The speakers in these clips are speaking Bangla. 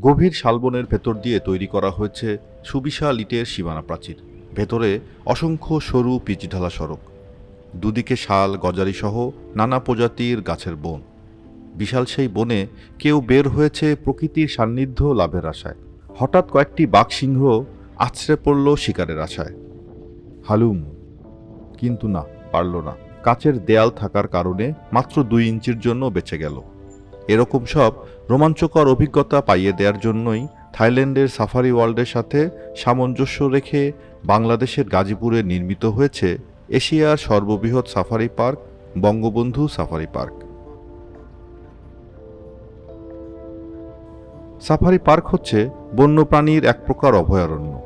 গভীর শালবনের ভেতর দিয়ে তৈরি করা হয়েছে সুবিশাল ইটের সীমানা প্রাচীর। ভেতরে অসংখ্য সরু পিচঢালা সড়ক। দুদিকে শাল গজারি সহ নানা প্রজাতির গাছের বন। বিশাল সেই বনে কেউ বের হয়েছে প্রকৃতির সান্নিধ্য লাভের আশায়। হঠাৎ কয়েকটি বাঘ সিংহ আছড়ে পড়ল শিকারের আশায়। হালুম। কিন্তু না, পারল না। কাচের দেয়াল থাকার কারণে মাত্র দুই ইঞ্চির জন্য বেঁচে গেল। এরকম সব রোমাঞ্চকর অভিজ্ঞতা পাইয়ে দেওয়ার জন্যই থাইল্যান্ডের সাফারি ওয়ার্ল্ডের সাথে সামঞ্জস্য রেখে বাংলাদেশের গাজীপুরে নির্মিত হয়েছে এশিয়ার সর্ববৃহৎ safari park, Bangabandhu safari park. Safari park হচ্ছে বন্যপ্রাণীর এক প্রকার অভয়ারণ্য।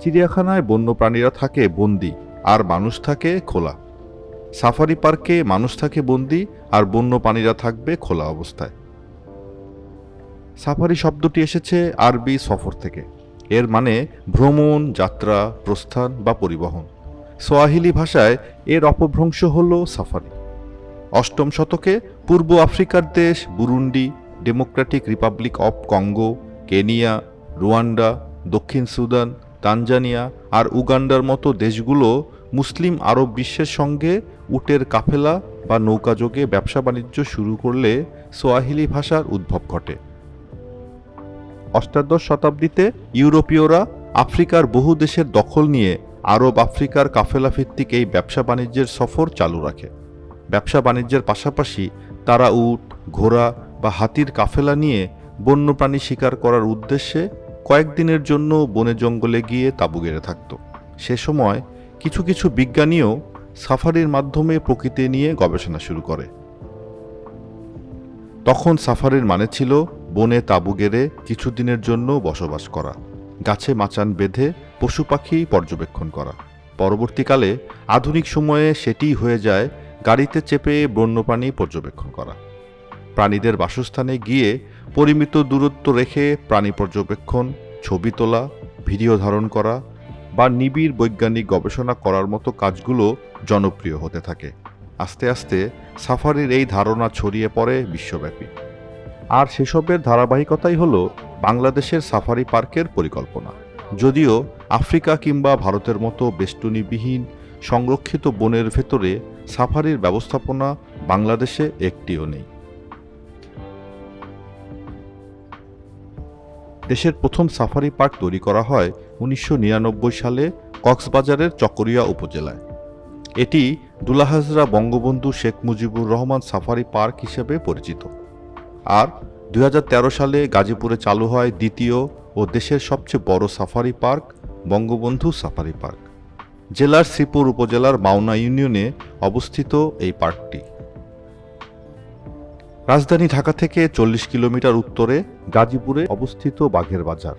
চিড়িয়াখানায় বন্যপ্রাণীরা থাকে বন্দি, আর মানুষ থাকে খোলা। সাফারি পার্কে মানুষ থাকে বন্দি আর বন্যপ্রাণীরা থাকবে খোলা অবস্থায়। সাফারি শব্দটি এসেছে আরবি সফর থেকে। এর মানে ভ্রমণ, যাত্রা, প্রস্থান বা পরিবহন। সোয়াহিলি ভাষায় এর অপভ্রংশ হল সাফারি। অষ্টম শতকে পূর্ব আফ্রিকার দেশ Burundi Democratic Republic of Congo, Kenya, Rwanda, দক্ষিণ সুদান, তানজানিয়া আর উগান্ডার মতো দেশগুলো মুসলিম আরব বিশ্বের সঙ্গে উটের কাফেলা বা নৌকাযোগে ব্যবসা বাণিজ্য শুরু করলে সোয়াহিলি ভাষার উদ্ভব ঘটে। অষ্টাদশ শতাব্দীতে ইউরোপীয়রা আফ্রিকার বহু দেশের দখল নিয়ে আরব আফ্রিকার কাফেলা ভিত্তিক এই ব্যবসা বাণিজ্যের সফর চালু রাখে। ব্যবসা বাণিজ্যের পাশাপাশি তারা উট, ঘোড়া বা হাতির কাফেলা নিয়ে বন্যপ্রাণী শিকার করার উদ্দেশ্যে কয়েকদিনের জন্য বনে জঙ্গলে গিয়ে তাঁবু গেড়ে থাকত। সে সময় কিছু কিছু বিজ্ঞানীও সাফারির মাধ্যমে প্রকৃতি নিয়ে গবেষণা শুরু করে। তখন সাফারির মানে ছিল বনে তাঁবু গেড়ে কিছুদিনের জন্য বসবাস করা, গাছে মাচান বেঁধে পশু পাখি পর্যবেক্ষণ করা। পরবর্তীকালে আধুনিক সময়ে সেটিই হয়ে যায় গাড়িতে চেপে বন্যপ্রাণী পর্যবেক্ষণ করা। প্রাণীদের বাসস্থানে গিয়ে পরিমিত দূরত্ব রেখে প্রাণী পর্যবেক্ষণ, ছবি তোলা, ভিডিও ধারণ করা বা নিবিড় বৈজ্ঞানিক গবেষণা করার মতো কাজগুলো জনপ্রিয় হতে থাকে। আস্তে আস্তে সাফারির এই ধারণা ছড়িয়ে পড়ে বিশ্বব্যাপী। আর সেসবের ধারাবাহিকতাই হল বাংলাদেশের সাফারি পার্কের পরিকল্পনা। যদিও আফ্রিকা কিংবা ভারতের মতো বেষ্টনীবিহীন, সংরক্ষিত বনের ভেতরে সাফারির ব্যবস্থাপনা বাংলাদেশে একটিও নেই। দেশের প্রথম সাফারি পার্ক তৈরি করা হয় উনিশশো নিরানব্বই সালে কক্সবাজারের চকরিয়া উপজেলায়। এটি দুলাহাজরা বঙ্গবন্ধু শেখ মুজিবুর রহমান সাফারি পার্ক হিসেবে পরিচিত। আর দু হাজার তেরো সালে গাজীপুরে চালু হয় দ্বিতীয় ও দেশের সবচেয়ে বড় safari park Bangabandhu safari park. জেলার শ্রীপুর উপজেলার মাওনা ইউনিয়নে অবস্থিত এই পার্কটি। রাজধানী ঢাকা থেকে চল্লিশ কিলোমিটার উত্তরে গাজীপুরে অবস্থিত বাঘের বাজার।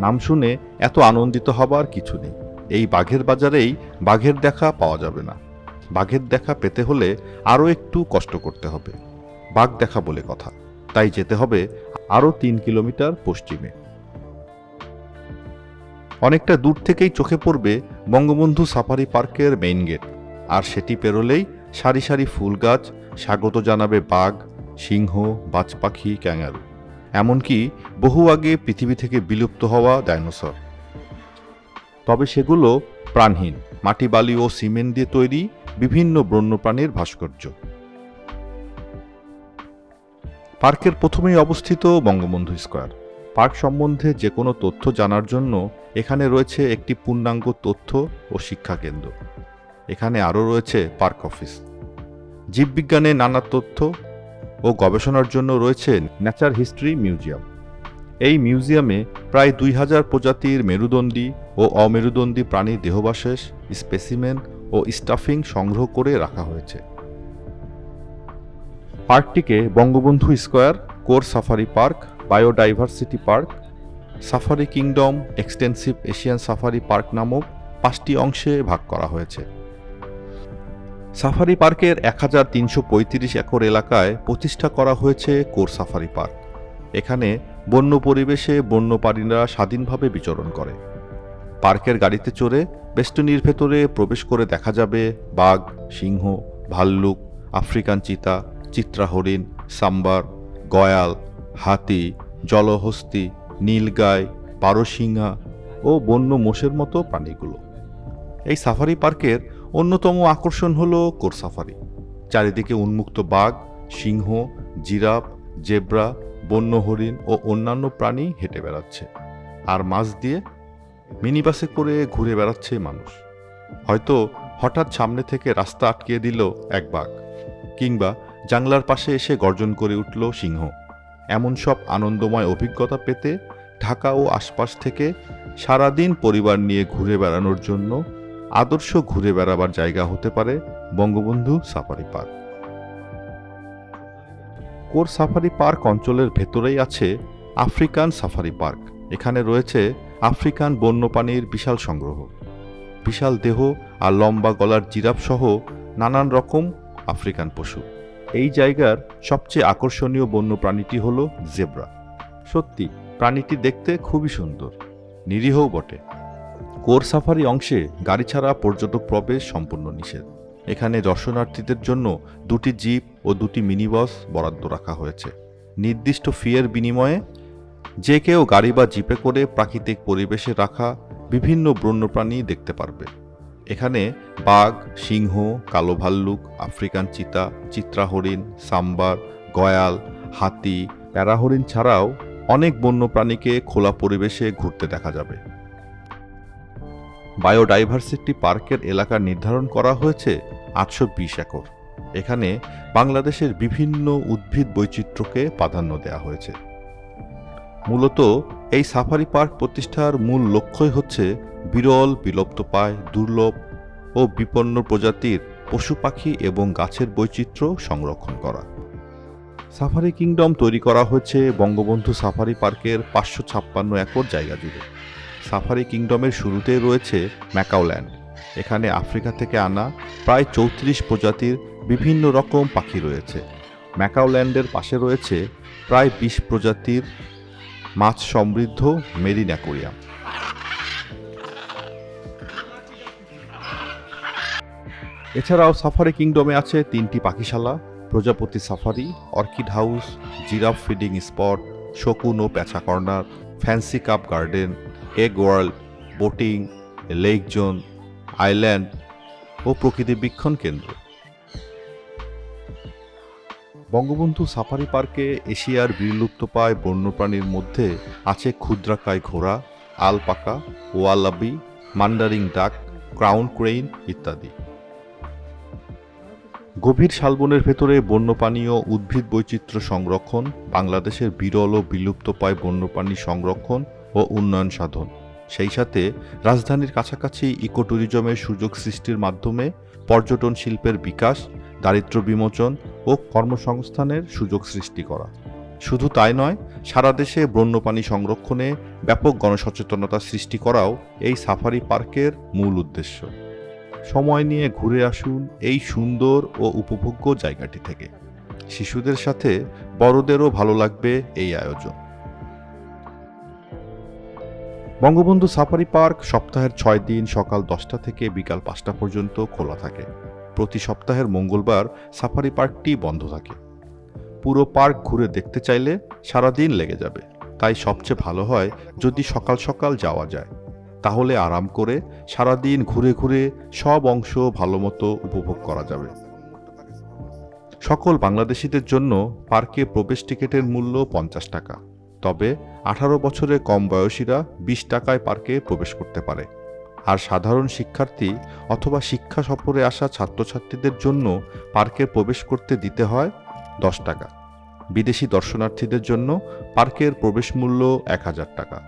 নাম শুনে এত আনন্দিত হবার কিছু নেই। এই বাঘের বাজারেই বাঘের দেখা পাওয়া যাবে না। বাঘের দেখা পেতে হলে আরও একটু কষ্ট করতে হবে। বাঘ দেখা বলে কথা। তাই যেতে হবে আরও তিন কিলোমিটার পশ্চিমে। অনেকটা দূর থেকেই চোখে পড়বে বঙ্গবন্ধু সাফারি পার্কের মেইন গেট। আর সেটি পেরোলেই সারি সারি ফুল গাছ স্বাগত জানাবে বাঘ, সিংহ বাজ পাখি ক্যাঙ্গারু এমনকি বহু আগে পৃথিবী থেকে বিলুপ্ত হওয়া ডাইনোসর। তবে সেগুলো প্রাণহীন। মাটি, বালি ও সিমেন্ট দিয়ে তৈরি বিভিন্ন বন্যপ্রাণীর ভাস্কর্য। পার্কের প্রথমেই অবস্থিত বঙ্গবন্ধু স্কোয়ার। পার্ক সম্বন্ধে যে কোনো তথ্য জানার জন্য এখানে রয়েছে একটি পূর্ণাঙ্গ তথ্য ও শিক্ষা কেন্দ্র। এখানে আরও রয়েছে পার্ক অফিস। জীববিজ্ঞানে নানা তথ্য ও গবেষণার জন্য রয়েছে ন্যাচার হিস্ট্রি মিউজিয়াম এই মিউজিয়ামে প্রায় দুই হাজার প্রজাতির মেরুদণ্ডী ও অমেরুদণ্ডী প্রাণীর দেহবাশেষ স্পেসিমেন ও স্টাফিং সংগ্রহ করে রাখা হয়েছে। পার্কটিকে Bangabandhu square core safari park, biodiversity park, safari kingdom extensive Asian safari park নামক পাঁচটি অংশে ভাগ করা হয়েছে। সাফারি পার্কের এক হাজার তিনশো পঁয়ত্রিশ একর এলাকায় প্রতিষ্ঠা করা হয়েছে কোর সাফারি পার্ক। এখানে বন্য পরিবেশে বন্যপ্রাণীরা স্বাধীনভাবে বিচরণ করে। পার্কের গাড়িতে চড়ে বেষ্টনীর ভেতরে প্রবেশ করে দেখা যাবে বাঘ, সিংহ, ভাল্লুক, আফ্রিকান চিতা চিত্রা হরিণ সাম্বার, গয়াল, হাতি, জলহস্তি নীলগাই পারসিংহা ও বন্য মোষের মতো প্রাণীগুলো। এই সাফারি পার্কের অন্যতম আকর্ষণ হল কোর সাফারি। চারিদিকে উন্মুক্ত বাঘ, সিংহ, জিরাফ, জেব্রা, বন্য হরিণ ও অন্যান্য প্রাণী হেঁটে বেড়াচ্ছে। আর মাছ দিয়ে মিনিবাসে করে ঘুরে বেড়াচ্ছে মানুষ। হয়তো হঠাৎ সামনে থেকে রাস্তা আটকিয়ে দিল এক বাঘ, কিংবা জাংলার পাশে এসে গর্জন করে উঠল সিংহ। এমন সব আনন্দময় অভিজ্ঞতা পেতে ঢাকা ও আশপাশ থেকে সারাদিন পরিবার নিয়ে ঘুরে বেড়ানোর জন্য আদর্শ ঘুরে বেড়াবার জায়গা হতে পারে Bangabandhu safari park. Core safari park অঞ্চলের ভেতরেই আছে আফ্রিকান সাফারি পার্ক। এখানে রয়েছে আফ্রিকান বন্যপ্রাণীর বিশাল সংগ্রহ। বিশাল দেহ আর লম্বা গলার জিরাফ সহ নানান রকম আফ্রিকান পশু। এই জায়গার সবচেয়ে আকর্ষণীয় বন্যপ্রাণীটি হল জেব্রা। সত্যি, প্রাণীটি দেখতে খুবই সুন্দর নিরীহও বটে। কোর সাফারি অংশে গাড়ি ছাড়া পর্যটক প্রবেশ সম্পূর্ণ নিষেধ। এখানে দর্শনার্থীদের জন্য দুটি জিপ ও দুটি মিনি বাস বরাদ্দ রাখা হয়েছে। নির্দিষ্ট ফিয়ের বিনিময়ে যে কেউ গাড়ি বা জিপে করে প্রাকৃতিক পরিবেশে রাখা বিভিন্ন বন্যপ্রাণী দেখতে পারবে। এখানে বাঘ, সিংহ, কালো ভাল্লুক, আফ্রিকান চিতা চিত্রা হরিণ সাম্বার, গয়াল, হাতি, প্যারাহরিণ ছাড়াও অনেক বন্যপ্রাণীকে খোলা পরিবেশে ঘুরতে দেখা যাবে। বায়োডাইভার্সিটি পার্কের এলাকা নির্ধারণ করা হয়েছে আটশো বিশ একর। এখানে বাংলাদেশের বিভিন্ন উদ্ভিদ বৈচিত্র্যকে প্রাধান্য দেওয়া হয়েছে। মূলত এই সাফারি পার্ক প্রতিষ্ঠার মূল লক্ষ্যই হচ্ছে বিরল বিলুপ্তপ্রায় দুর্লভ ও বিপন্ন প্রজাতির পশু পাখি এবং গাছের বৈচিত্র্য সংরক্ষণ করা। সাফারি কিংডম তৈরি করা হয়েছে বঙ্গবন্ধু সাফারি পার্কের পাঁচশো ছাপ্পান্ন একর জায়গা জুড়ে। সাফারি কিংডমের শুরুতেই রয়েছে ম্যাকাওল্যান্ড। এখানে আফ্রিকা থেকে আনা প্রায় চৌত্রিশ প্রজাতির বিভিন্ন রকম পাখি রয়েছে। ম্যাকাওল্যান্ডের পাশে রয়েছে প্রায় বিশ প্রজাতির মাছ সমৃদ্ধ মেরিন অ্যাকোরিয়াম। এছাড়াও সাফারি কিংডমে আছে তিনটি পাখিশালা, প্রজাপতি safari, orchid house, giraffe feeding spot, শকুন ও পেঁচা corner, fancy cup garden egg world, boating, lake zone, island ও প্রকৃতি বীক্ষণ কেন্দ্র। বঙ্গবন্ধু সাফারি পার্কে এশিয়ার বিলুপ্তপ্রায় বন্যপ্রাণীর মধ্যে আছে ক্ষুদ্রাকায় ঘোড়া, আলপাকা, ওয়ালাবি, মান্ডারিং ডাক, ক্রাউন ক্রেইন ইত্যাদি। গভীর শালবনের ভেতরে বন্যপ্রাণীয় উদ্ভিদ বৈচিত্র্য সংরক্ষণ, বাংলাদেশের বিরল ও বিলুপ্তপ্রায় বন্যপ্রাণী সংরক্ষণ ও উন্নয়ন সাধন। সেই সাথে রাজধানীর কাছাকাছি ইকো ট্যুরিজমের সুযোগ সৃষ্টির মাধ্যমে পর্যটন শিল্পের বিকাশ দারিদ্র বিমোচন ও কর্মসংস্থানের সুযোগ সৃষ্টি করা। শুধু তাই নয়, সারা দেশে বন্যপ্রাণী সংরক্ষণে ব্যাপক গণসচেতনতা সৃষ্টি করাও এই সাফারি পার্কের মূল উদ্দেশ্য। সময় নিয়ে ঘুরে আসুন এই সুন্দর ও উপভোগ্য জায়গাটি থেকে। শিশুদের সাথে বড়দেরও ভালো লাগবে এই আয়োজন। বঙ্গবন্ধু সাফারি পার্ক সপ্তাহের ছয় দিন সকাল দশটা থেকে বিকাল পাঁচটা পর্যন্ত খোলা থাকে। প্রতি সপ্তাহের মঙ্গলবার সাফারি পার্কটি বন্ধ থাকে। পুরো পার্ক ঘুরে দেখতে চাইলে সারাদিন লেগে যাবে। তাই সবচেয়ে ভালো হয় যদি সকাল সকাল যাওয়া যায়। তাহলে আরাম করে সারাদিন ঘুরে ঘুরে সব অংশ ভালোমতো উপভোগ করা যাবে। সকল বাংলাদেশিদের জন্য পার্কে প্রবেশ টিকিটের মূল্য পঞ্চাশ টাকা। তবে আঠারো বছরের কম বয়সীরা বিশ টাকায় পার্কে প্রবেশ করতে পারে। আর সাধারণ শিক্ষার্থী অথবা শিক্ষা সফরে আসা ছাত্রছাত্রীদের জন্য পার্কে প্রবেশ করতে দিতে হয় দশ টাকা। বিদেশি দর্শনার্থীদের জন্য পার্কের প্রবেশ মূল্য এক হাজার টাকা।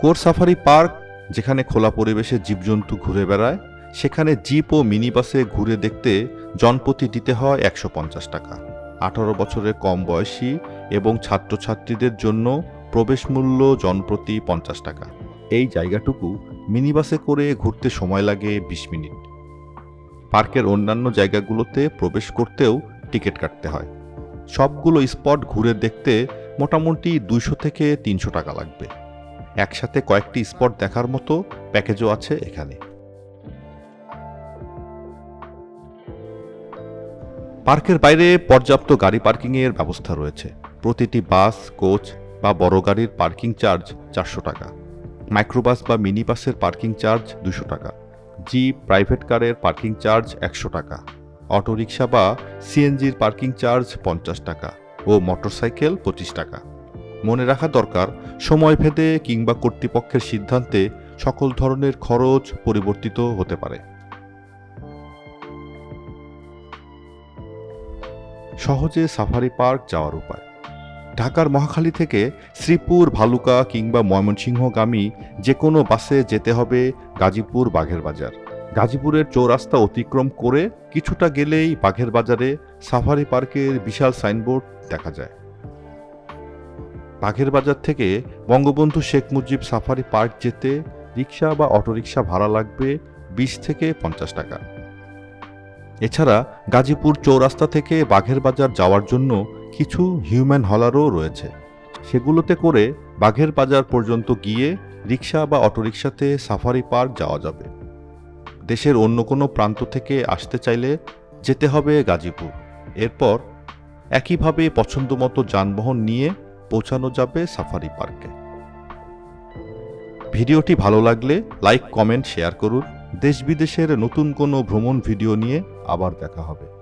কোর সাফারি পার্ক, যেখানে খোলা পরিবেশে জীবজন্তু ঘুরে বেড়ায়, সেখানে জিপ ও মিনি বাসে ঘুরে দেখতে জনপতি দিতে হয় একশো পঞ্চাশ টাকা। আঠারো বছরের কম বয়সী এবং ছাত্রছাত্রীদের জন্য প্রবেশ মূল্য জনপ্রতি পঞ্চাশ টাকা। এই জায়গাটুকু মিনিবাসে করে ঘুরতে সময় লাগে বিশ মিনিট। পার্কের অন্যান্য জায়গাগুলোতে প্রবেশ করতেও টিকিট কাটতে হয়। সবগুলো স্পট ঘুরে দেখতে মোটামুটি দুইশো থেকে তিনশো টাকা লাগবে। একসাথে কয়েকটি স্পট দেখার মতো প্যাকেজও আছে এখানে। পার্কের বাইরে পর্যাপ্ত গাড়ি পার্কিংয়ের ব্যবস্থা রয়েছে। প্রতিটি বাস, কোচ বা বড় গাড়ির পার্কিং চার্জ চারশো টাকা। মাইক্রোবাস বা মিনি বাসের পার্কিং চার্জ দুশো টাকা। জিপ, প্রাইভেট কারের পার্কিং চার্জ একশো টাকা। অটোরিকশা বা সিএনজির পার্কিং চার্জ পঞ্চাশ টাকা ও মোটরসাইকেল পঁচিশ টাকা। মনে রাখা দরকার, সময় ভেদে কিংবা কর্তৃপক্ষের সিদ্ধান্তে সকল ধরনের খরচ পরিবর্তিত হতে পারে। সহজে সাফারি পার্ক যাওয়ার উপায়। ঢাকার মহাখালী থেকে শ্রীপুর, ভালুকা কিংবা ময়মনসিংহগামী যে কোনো বাসে যেতে হবে গাজীপুর বাঘের বাজার। গাজীপুরের চৌরাস্তা অতিক্রম করে কিছুটা গেলেই বাঘের বাজারে সাফারি পার্কের বিশাল সাইনবোর্ড দেখা যায়। বাঘের বাজার থেকে বঙ্গবন্ধু শেখ মুজিব সাফারি পার্ক যেতে রিক্সা বা অটোরিকশা ভাড়া লাগবে বিশ থেকে পঞ্চাশ টাকা। এছাড়া গাজীপুর চৌরাস্তা থেকে বাঘের বাজার যাওয়ার জন্য কিছু হিউম্যান হলারও রয়েছে। সেগুলোতে করে বাঘের বাজার পর্যন্ত গিয়ে রিক্সা বা অটোরিকশাতে সাফারি পার্ক যাওয়া যাবে। দেশের অন্য কোনো প্রান্ত থেকে আসতে চাইলে যেতে হবে গাজীপুর। এরপর একইভাবে পছন্দমতো যানবাহন নিয়ে পৌঁছানো যাবে সাফারি পার্কে। ভিডিওটি ভালো লাগলে লাইক, কমেন্ট, শেয়ার করুন। দেশ বিদেশের নতুন কোনো ভ্রমণ ভিডিও নিয়ে আবার দেখা হবে।